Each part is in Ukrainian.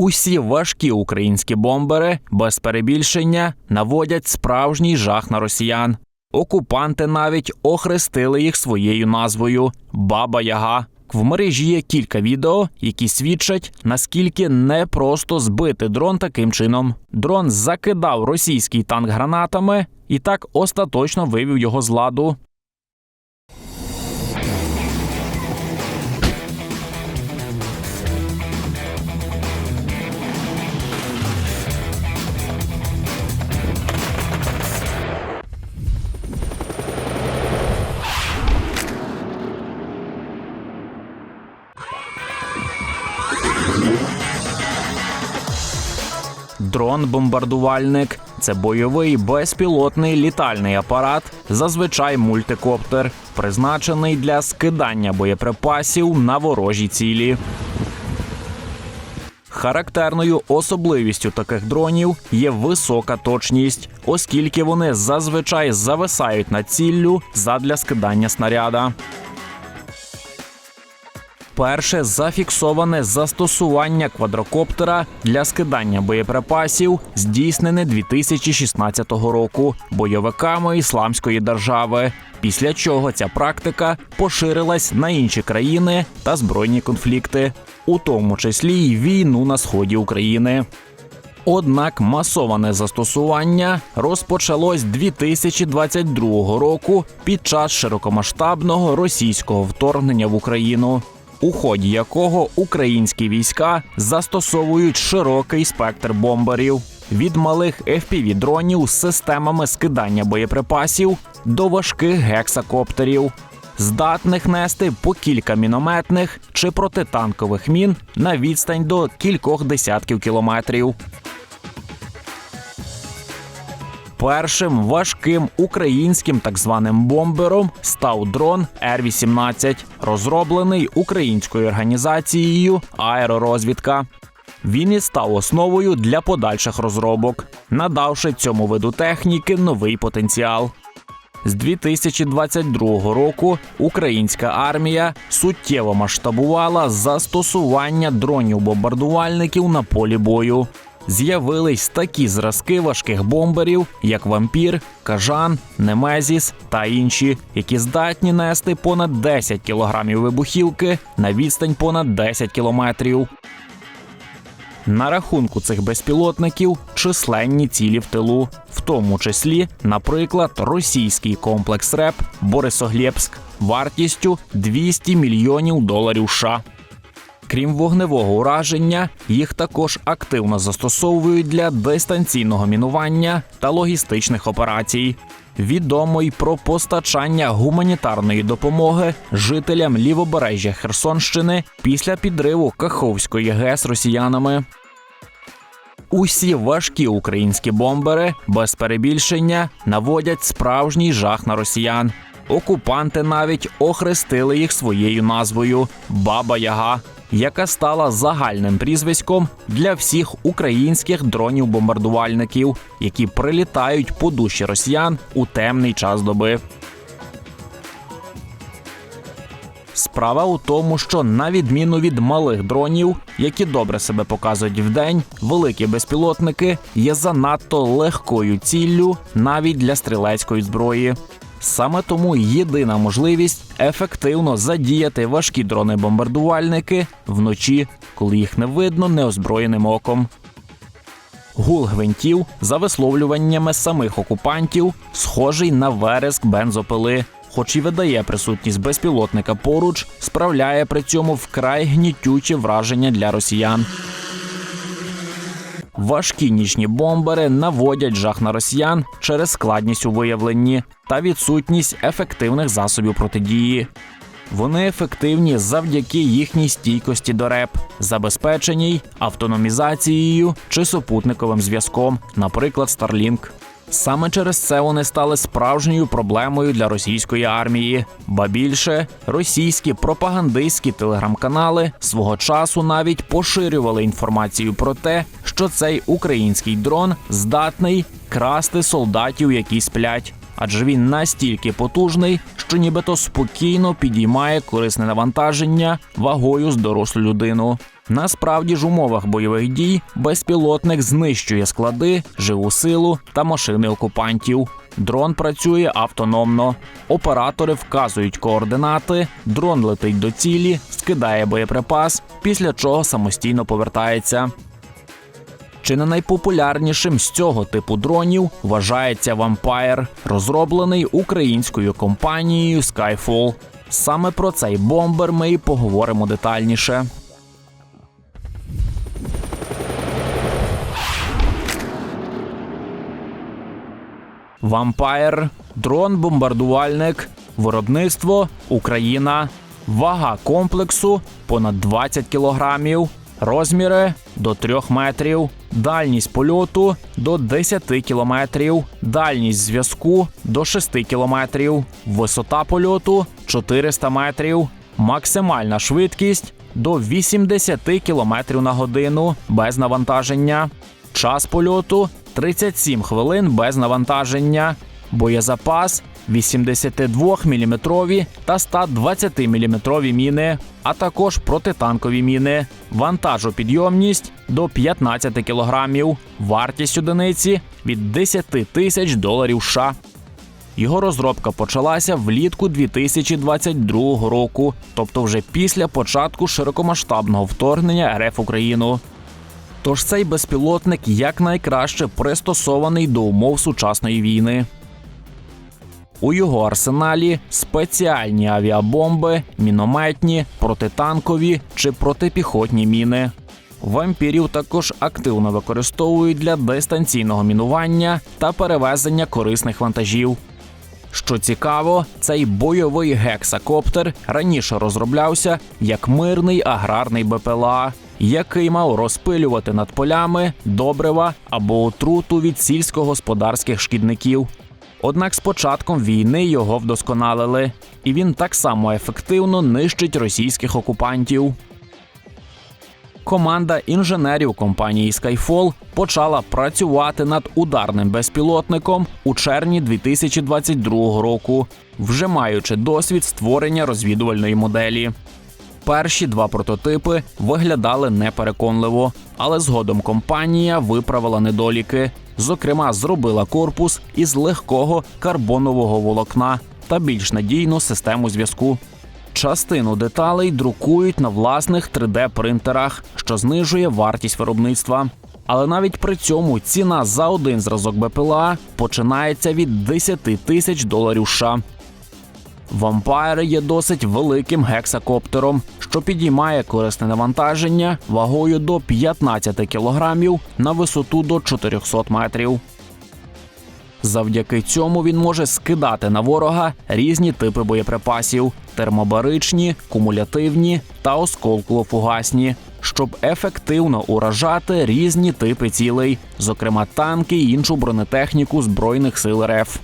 Усі важкі українські бомбери без перебільшення наводять справжній жах на росіян. Окупанти навіть охрестили їх своєю назвою Баба Яга. В мережі є кілька відео, які свідчать, наскільки непросто збити дрон таким чином. Дрон закидав російський танк гранатами і так остаточно вивів його з ладу. Дрон-бомбардувальник це бойовий безпілотний літальний апарат, зазвичай мультикоптер, призначений для скидання боєприпасів на ворожі цілі. Характерною особливістю таких дронів є висока точність, оскільки вони зазвичай зависають над ціллю задля скидання снаряда. Перше зафіксоване застосування квадрокоптера для скидання боєприпасів здійснене 2016 року бойовиками ісламської держави. Після чого ця практика поширилась на інші країни та збройні конфлікти, у тому числі й війну на сході України. Однак масоване застосування розпочалось 2022 року під час широкомасштабного російського вторгнення в Україну, у ході якого українські війська застосовують широкий спектр бомберів від малих fpv дронів з системами скидання боєприпасів до важких гексакоптерів, здатних нести по кілька мінометних чи протитанкових мін на відстань до кількох десятків кілометрів. Першим важким українським так званим бомбером став дрон Р-18, розроблений українською організацією Аеророзвідка. Він і став основою для подальших розробок, надавши цьому виду техніки новий потенціал. З 2022 року українська армія суттєво масштабувала застосування дронів-бомбардувальників на полі бою. З'явились такі зразки важких бомберів, як вампір, кажан, немезіс та інші, які здатні нести понад 10 кілограмів вибухівки на відстань понад 10 кілометрів. На рахунку цих безпілотників численні цілі в тилу, в тому числі, наприклад, російський комплекс РЕП Борисоглєбськ вартістю 200 мільйонів доларів США. Крім вогневого ураження, їх також активно застосовують для дистанційного мінування та логістичних операцій. Відомо й про постачання гуманітарної допомоги жителям лівобережжя Херсонщини після підриву Каховської ГЕС росіянами. Усі важкі українські бомбери без перебільшення наводять справжній жах на росіян. Окупанти навіть охрестили їх своєю назвою Баба Яга, яка стала загальним прізвиськом для всіх українських дронів-бомбардувальників, які прилітають по душі росіян у темний час доби. Справа у тому, що на відміну від малих дронів, які добре себе показують вдень, великі безпілотники є занадто легкою ціллю навіть для стрілецької зброї. Саме тому єдина можливість ефективно задіяти важкі дрони-бомбардувальники вночі, коли їх не видно неозброєним оком. Гул гвинтів, за висловлюваннями самих окупантів, схожий на вереск бензопили, хоч і видає присутність безпілотника поруч, справляє при цьому вкрай гнітюче враження для росіян. Важкі нічні бомбери наводять жах на росіян через складність у виявленні та відсутність ефективних засобів протидії. Вони ефективні завдяки їхній стійкості до РЕП, забезпеченій автономізацією чи супутниковим зв'язком, наприклад, Starlink. Саме через це вони стали справжньою проблемою для російської армії. Ба більше російські пропагандистські телеграм-канали свого часу навіть поширювали інформацію про те, що цей український дрон здатний красти солдатів, які сплять. Адже він настільки потужний, що нібито спокійно підіймає корисне навантаження вагою з дорослу людину. Насправді ж, в умовах бойових дій безпілотник знищує склади, живу силу та машини окупантів. Дрон працює автономно. Оператори вказують координати, дрон летить до цілі, скидає боєприпас, після чого самостійно повертається. Чи не найпопулярнішим з цього типу дронів вважається Vampire, розроблений українською компанією Skyfall. Саме про цей бомбер ми і поговоримо детальніше. Vampire – дрон-бомбардувальник, виробництво Україна, вага комплексу понад 20 кілограмів, розміри до 3 метрів, дальність польоту до 10 кілометрів, дальність зв'язку до 6 кілометрів, висота польоту 400 метрів, максимальна швидкість до 80 кілометрів на годину без навантаження. Час польоту 37 хвилин без навантаження. Боєзапас 82 мм та 120 мм міни, а також протитанкові міни. Вантажопідйомність до 15 кг. Вартість одиниці від 10 тисяч доларів США. Його розробка почалася влітку 2022 року, тобто вже після початку широкомасштабного вторгнення РФ Україну. Тож цей безпілотник якнайкраще пристосований до умов сучасної війни. У його арсеналі спеціальні авіабомби, мінометні, протитанкові чи протипіхотні міни. Вампірів також активно використовують для дистанційного мінування та перевезення корисних вантажів. Що цікаво, цей бойовий гексакоптер раніше розроблявся як мирний аграрний БПЛА, який мав розпилювати над полями добрива або отруту від сільськогосподарських шкідників. Однак з початком війни його вдосконалили, і він так само ефективно нищить російських окупантів. Команда інженерів компанії Skyfall почала працювати над ударним безпілотником у червні 2022 року, вже маючи досвід створення розвідувальної моделі. Перші два прототипи виглядали непереконливо, але згодом компанія виправила недоліки. Зокрема, зробила корпус із легкого карбонового волокна та більш надійну систему зв'язку. Частину деталей друкують на власних 3D-принтерах, що знижує вартість виробництва. Але навіть при цьому ціна за один зразок БПЛА починається від 10 тисяч доларів США. Vampire є досить великим гексакоптером, що підіймає корисне навантаження вагою до 15 кілограмів на висоту до 400 метрів. Завдяки цьому він може скидати на ворога різні типи боєприпасів: термобаричні, кумулятивні та осколково-фугасні, щоб ефективно уражати різні типи цілей, зокрема танки і іншу бронетехніку збройних сил РФ.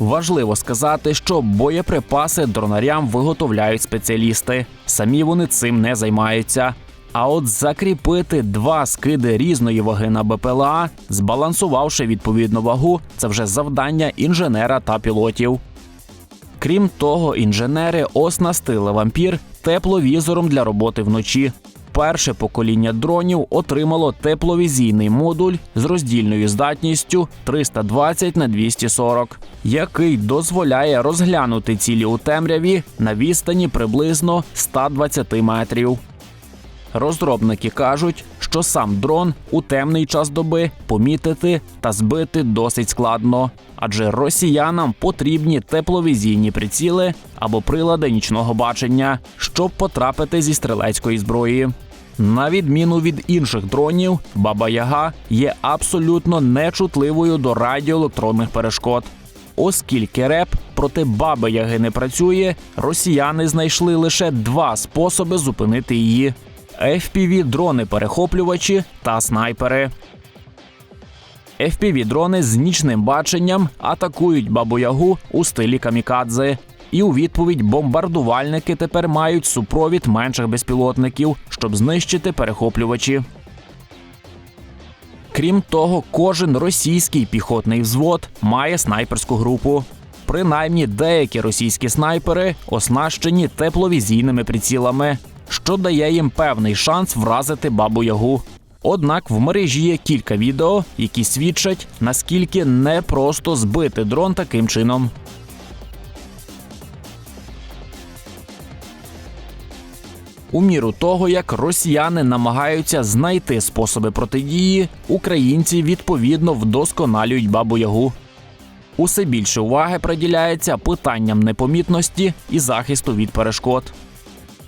Важливо сказати, що боєприпаси дронарям виготовляють спеціалісти. Самі вони цим не займаються. А от закріпити два скиди різної ваги на БПЛА, збалансувавши відповідну вагу, це вже завдання інженера та пілотів. Крім того, інженери оснастили вампір тепловізором для роботи вночі. Перше покоління дронів отримало тепловізійний модуль з роздільною здатністю 320 на 240, який дозволяє розглянути цілі у темряві на відстані приблизно 120 метрів. Розробники кажуть, що сам дрон у темний час доби помітити та збити досить складно, адже росіянам потрібні тепловізійні приціли або прилади нічного бачення, щоб потрапити зі стрілецької зброї. На відміну від інших дронів, Баба Яга є абсолютно нечутливою до радіоелектронних перешкод. Оскільки реп проти баби Яги не працює, росіяни знайшли лише два способи зупинити її: fpv дрони перехоплювачі та снайпери. fpv дрони з нічним баченням атакують бабу Ягу у стилі камікадзе. І у відповідь бомбардувальники тепер мають супровід менших безпілотників, щоб знищити перехоплювачі. Крім того, кожен російський піхотний взвод має снайперську групу. Принаймні деякі російські снайпери оснащені тепловізійними прицілами. Що дає їм певний шанс вразити бабу Ягу. Однак в мережі є кілька відео, які свідчать, наскільки непросто збити дрон таким чином. У міру того, як росіяни намагаються знайти способи протидії, українці відповідно вдосконалюють бабу Ягу. Усе більше уваги приділяється питанням непомітності і захисту від перешкод.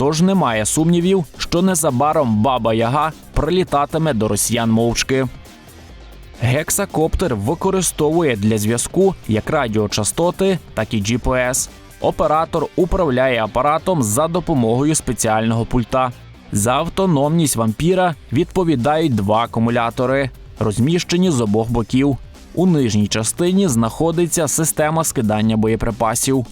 Тож немає сумнівів, що незабаром баба Яга прилітатиме до росіян мовчки. Гексакоптер використовує для зв'язку як радіочастоти, так і GPS. Оператор управляє апаратом за допомогою спеціального пульта. За автономність вампіра відповідають два акумулятори, розміщені з обох боків. У нижній частині знаходиться система скидання боєприпасів.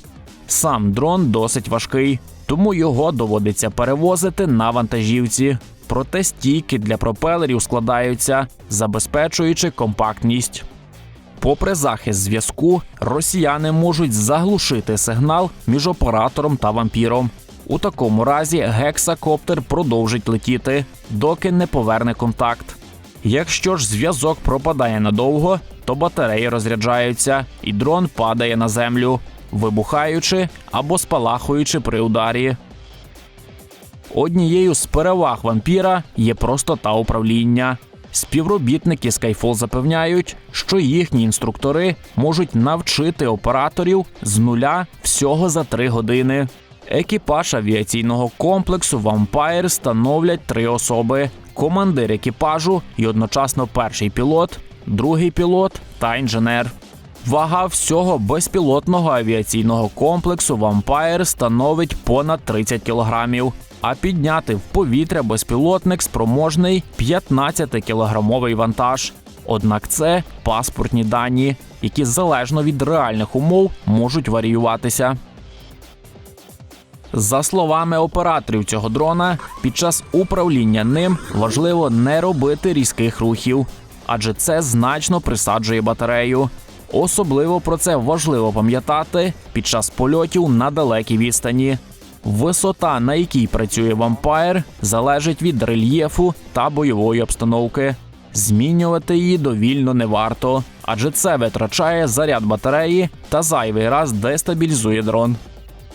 Сам дрон досить важкий, тому його доводиться перевозити на вантажівці. Проте стійки для пропелерів складаються, забезпечуючи компактність. Попри захист зв'язку, росіяни можуть заглушити сигнал між оператором та вампіром. У такому разі гексакоптер продовжить летіти, доки не поверне контакт. Якщо ж зв'язок пропадає надовго, то батареї розряджаються, і дрон падає на землю, вибухаючи або спалахуючи при ударі. Однією з переваг вампіра є простота управління. Співробітники Skyfall запевняють, що їхні інструктори можуть навчити операторів з нуля всього за три години. Екіпаж авіаційного комплексу Vampire становлять три особи: командир екіпажу і одночасно перший пілот, другий пілот та інженер. Вага всього безпілотного авіаційного комплексу Vampire становить понад 30 кілограмів, а підняти в повітря безпілотник спроможний 15-кілограмовий вантаж. Однак це паспортні дані, які залежно від реальних умов можуть варіюватися. За словами операторів цього дрона, під час управління ним важливо не робити різких рухів, адже це значно присаджує батарею. Особливо про це важливо пам'ятати під час польотів на далекій відстані. Висота, на якій працює вампайр, залежить від рельєфу та бойової обстановки. Змінювати її довільно не варто, адже це витрачає заряд батареї та зайвий раз дестабілізує дрон.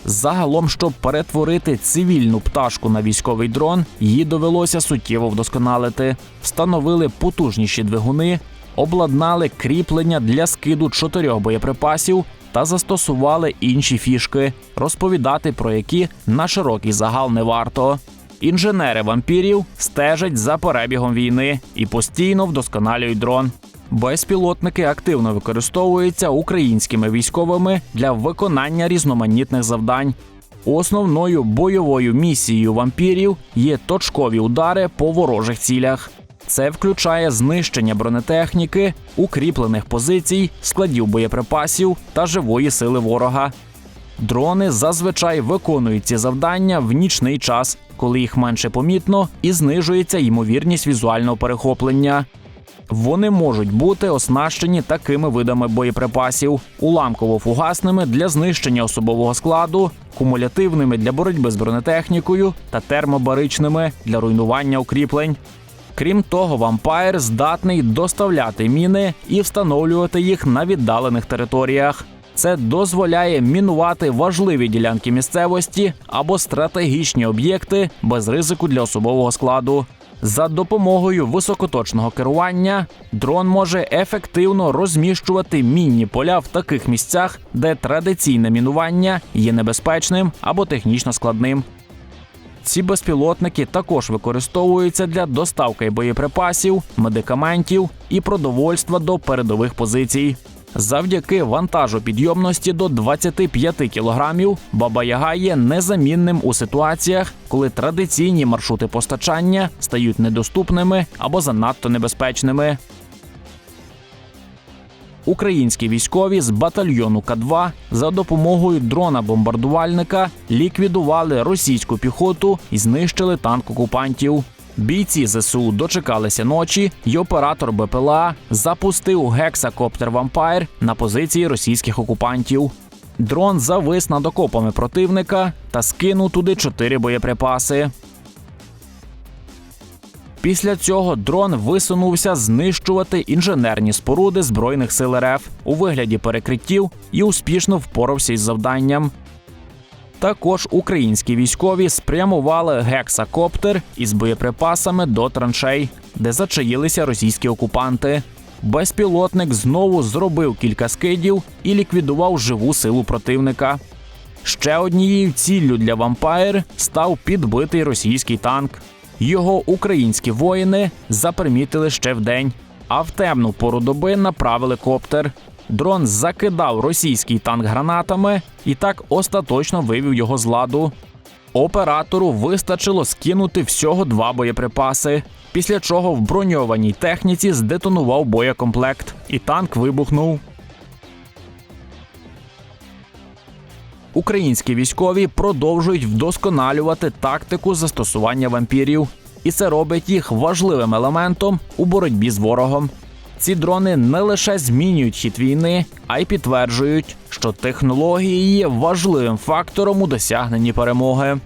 Загалом, щоб перетворити цивільну пташку на військовий дрон, її довелося суттєво вдосконалити. Встановили потужніші двигуни, обладнали кріплення для скиду чотирьох боєприпасів та застосували інші фішки, розповідати про які на широкий загал не варто. Інженери вампірів стежать за перебігом війни і постійно вдосконалюють дрон. Безпілотники активно використовуються українськими військовими для виконання різноманітних завдань. Основною бойовою місією вампірів є точкові удари по ворожих цілях. Це включає знищення бронетехніки, укріплених позицій, складів боєприпасів та живої сили ворога. Дрони зазвичай виконують ці завдання в нічний час, коли їх менше помітно і знижується ймовірність візуального перехоплення. Вони можуть бути оснащені такими видами боєприпасів: уламково-фугасними для знищення особового складу, кумулятивними для боротьби з бронетехнікою та термобаричними для руйнування укріплень. Крім того, вампайр здатний доставляти міни і встановлювати їх на віддалених територіях. Це дозволяє мінувати важливі ділянки місцевості або стратегічні об'єкти без ризику для особового складу. За допомогою високоточного керування дрон може ефективно розміщувати мінні поля в таких місцях, де традиційне мінування є небезпечним або технічно складним. Ці безпілотники також використовуються для доставки боєприпасів, медикаментів і продовольства до передових позицій. Завдяки вантажопідйомності до 25 кілограмів Баба Яга є незамінним у ситуаціях, коли традиційні маршрути постачання стають недоступними або занадто небезпечними. Українські військові з батальйону К2 за допомогою дрона-бомбардувальника ліквідували російську піхоту і знищили танк окупантів. Бійці ЗСУ дочекалися ночі, і оператор БПЛА запустив гексакоптер Вампайр на позиції російських окупантів. Дрон завис над окопами противника та скинув туди чотири боєприпаси. Після цього дрон висунувся знищувати інженерні споруди збройних сил РФ у вигляді перекриттів і успішно впорався із завданням. Також українські військові спрямували гексакоптер із боєприпасами до траншей, де зачаїлися російські окупанти. Безпілотник знову зробив кілька скидів і ліквідував живу силу противника. Ще однією ціллю для вампайр став підбитий російський танк. Його українські воїни запримітили ще вдень, а в темну пору доби направили коптер. Дрон закидав російський танк гранатами і так остаточно вивів його з ладу. Оператору вистачило скинути всього два боєприпаси, після чого в броньованій техніці здетонував боєкомплект, і танк вибухнув. Українські військові продовжують вдосконалювати тактику застосування вампірів, і це робить їх важливим елементом у боротьбі з ворогом. Ці дрони не лише змінюють хід війни, а й підтверджують, що технології є важливим фактором у досягненні перемоги.